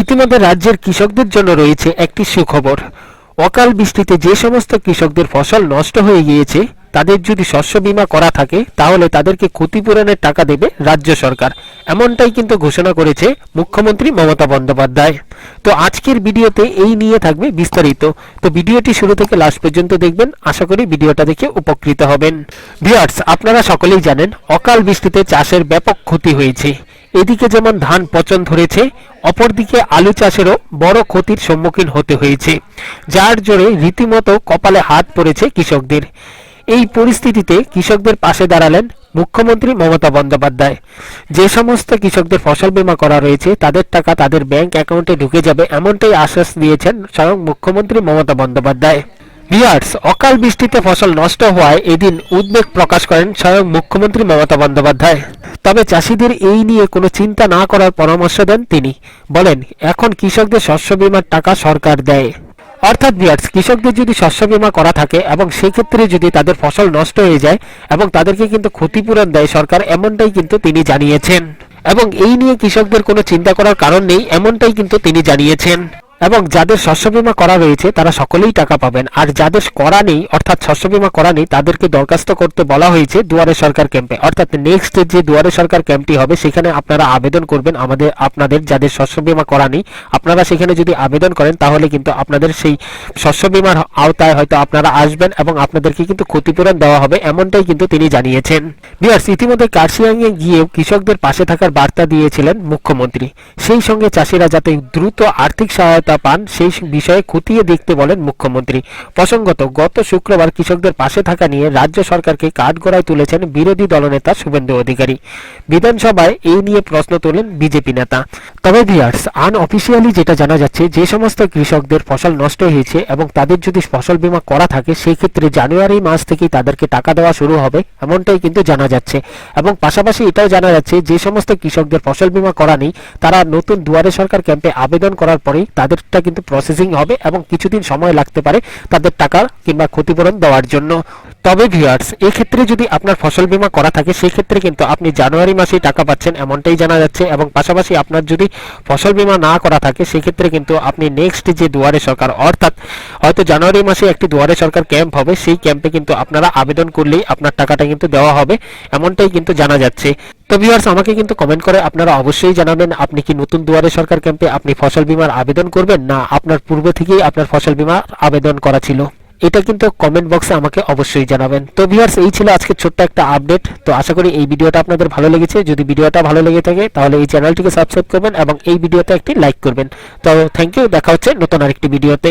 ইতিমধ্যে রাজ্যের কৃষকদের জন্য রয়েছে একটি সুখবর। অকাল বৃষ্টিতে যে সমস্ত কৃষকদের ফসল নষ্ট হয়ে গিয়েছে, তাদের যদি শস্য বীমা করা থাকে, তাহলে তাদেরকে ক্ষতিপূরণের টাকা দেবে রাজ্য সরকার। এমনটাই কিন্তু ঘোষণা করেছে মুখ্যমন্ত্রী মমতা বন্দ্যোপাধ্যায়। তো আজকের ভিডিওতে এই নিয়ে থাকবে বিস্তারিত। তো ভিডিওটি শুরু থেকে লাস্ট পর্যন্ত দেখবেন। আশা করি ভিডিওটা দেখে উপকৃত হবেন। ভিউয়ার্স, আপনারা সকলেই জানেন, অকাল বৃষ্টিতে চাষের ব্যাপক ক্ষতি হয়েছে। এদিকে যেমন ধান পচন ধরেছে, অপরদিকে আলু চাষেরও বড় ক্ষতির সম্মুখীন হতে হয়েছে। যার জোরে রীতিমতো কপালে হাত পড়েছে কৃষকদের। এই পরিস্থিতিতে কৃষকদের পাশে দাঁড়ালেন মুখ্যমন্ত্রী মমতা বন্দ্যোপাধ্যায়। যে সমস্ত কৃষকদের ফসল বীমা করা রয়েছে, তাদের টাকা তাদের ব্যাংক অ্যাকাউন্টে ঢুকে যাবে এমনটাই আশ্বাস দিয়েছেন স্বয়ং মুখ্যমন্ত্রী মমতা বন্দ্যোপাধ্যায়। বিয়ার্স, অকাল বৃষ্টিতে ফসল নষ্ট হওয়ায় এদিন উদ্বেগ প্রকাশ করেন স্বয়ং মুখ্যমন্ত্রী মমতা বন্দ্যোপাধ্যায়। তবে চাষিদের এই নিয়ে কোনো চিন্তা না করার পরামর্শ দেন তিনি। বলেন, এখন কৃষকদের শস্য বীমার টাকা সরকার দেয়। অর্থাৎ বিয়ার্স, কৃষকদের যদি শস্য বীমা করা থাকে এবং সেক্ষেত্রে যদি তাদের ফসল নষ্ট হয়ে যায় এবং তাদেরকে কিন্তু ক্ষতিপূরণ দেয় সরকার, এমনটাই কিন্তু তিনি জানিয়েছেন। এবং এই নিয়ে কৃষকদের কোনো চিন্তা করার কারণ নেই, এমনটাই কিন্তু তিনি জানিয়েছেন। এবং যাদের শস্য বীমা করা রয়েছে তারা সকলেই টাকা পাবেন। আর যাদের করা নেই, অর্থাৎ শস্য বীমা করা নেই, তাদেরকে দরখাস্ত করতে বলা হয়েছে দুয়ারে সরকার ক্যাম্পে। অর্থাৎ নেক্সট যে দুয়ারে সরকার ক্যাম্পটি হবে, সেখানে আপনারা আবেদন করবেন আমাদের, আপনাদের যাদের শস্য বিমা করা নেই। আপনারা সেখানে যদি আবেদন করেন, তাহলে কিন্তু আপনাদের সেই শস্য বীমার আওতায় হয়তো আপনারা আসবেন এবং আপনাদেরকে কিন্তু ক্ষতিপূরণ দেওয়া হবে, এমনটাই কিন্তু তিনি জানিয়েছেন। বিয়ার্স ইতিমধ্যে কার্শিয়াংয়ে গিয়েও কৃষকদের পাশে থাকার বার্তা দিয়েছিলেন মুখ্যমন্ত্রী। সেই সঙ্গে চাষিরা যাতে দ্রুত আর্থিক সহায়তা পান, সেই বিষয়ে খতিয়ে দেখতে বলেন মুখ্যমন্ত্রী। প্রসঙ্গত, গত শুক্রবার কৃষকদের পাশে থাকা নিয়ে রাজ্য সরকারকে কাঠগড়ায় তুলেছেন বিরোধী দলনেতা শুভেন্দু অধিকারী। বিধানসভায় এই নিয়ে প্রশ্ন তোলেন বিজেপি নেতা। তবে ভিয়ার্স আনঅফিসিয়ালি যেটা জানা যাচ্ছে, যে সমস্ত কৃষকদের ফসল নষ্ট হয়েছে এবং তাদের যদি ফসল বীমা করা থাকে সেই ক্ষেত্রে জানুয়ারি মাস থেকেই তাদেরকে টাকা দেওয়া শুরু হবে, এমনটাই কিন্তু জানা যাচ্ছে। এবং পাশাপাশি এটাও জানা যাচ্ছে, যে সমস্ত কৃষকদের ফসল বীমা করা নেই, তারা নতুন দুয়ারে সরকার ক্যাম্পে আবেদন করার পরেই তাদেরটা কিন্তু প্রসেসিং হবে এবং কিছুদিন সময় লাগতে পারে তাদের টাকা কিংবা ক্ষতিপূরণ দেওয়ার জন্য। তবে ভিউয়ার্স এক্ষেত্রে যদি আপনার ফসল বীমা করা থাকে সেই ক্ষেত্রে কিন্তু আপনি জানুয়ারি মাসেই টাকা পাচ্ছেন এমনটাই জানা যাচ্ছে এবং পাশাপাশি আপনার যদি ফসল বীমা না করা থাকে সেই ক্ষেত্রে কিন্তু আপনি নেক্সট যে দুয়ারে সরকার, অর্থাৎ হয়তো জানুয়ারি মাসে একটি দুয়ারে সরকার ক্যাম্প হবে, সেই ক্যাম্পে কিন্তু আপনারা আবেদন করলেই আপনার টাকাটা কিন্তু দেওয়া হবে, এমনটাই কিন্তু জানা যাচ্ছে। তো ভিউয়ার্স আমাকে কিন্তু কমেন্ট করে আপনারা অবশ্যই জানাবেন, আপনি কি নতুন দুয়ারে সরকার ক্যাম্পে আপনি ফসল বীমার আবেদন করবেন না আপনার পূর্বে থেকেই আপনার ফসল বীমার আবেদন করা ছিল? এটা কিন্তু কমেন্ট বক্সে আমাকে অবশ্যই জানাবেন। তো ভিউয়ার্স এই ছিল আজকে ছোট্ট একটা আপডেট তো আশা করি এই ভিডিওটা আপনাদের ভালো লেগেছে। যদি ভিডিওটা ভালো লেগে থাকে, তাহলে এই চ্যানেলটিকে সাবস্ক্রাইব করবেন এবং এই ভিডিওতে একটি লাইক করবেন। তো থ্যাংক ইউ দেখা হচ্ছে নতুন আরেকটি ভিডিওতে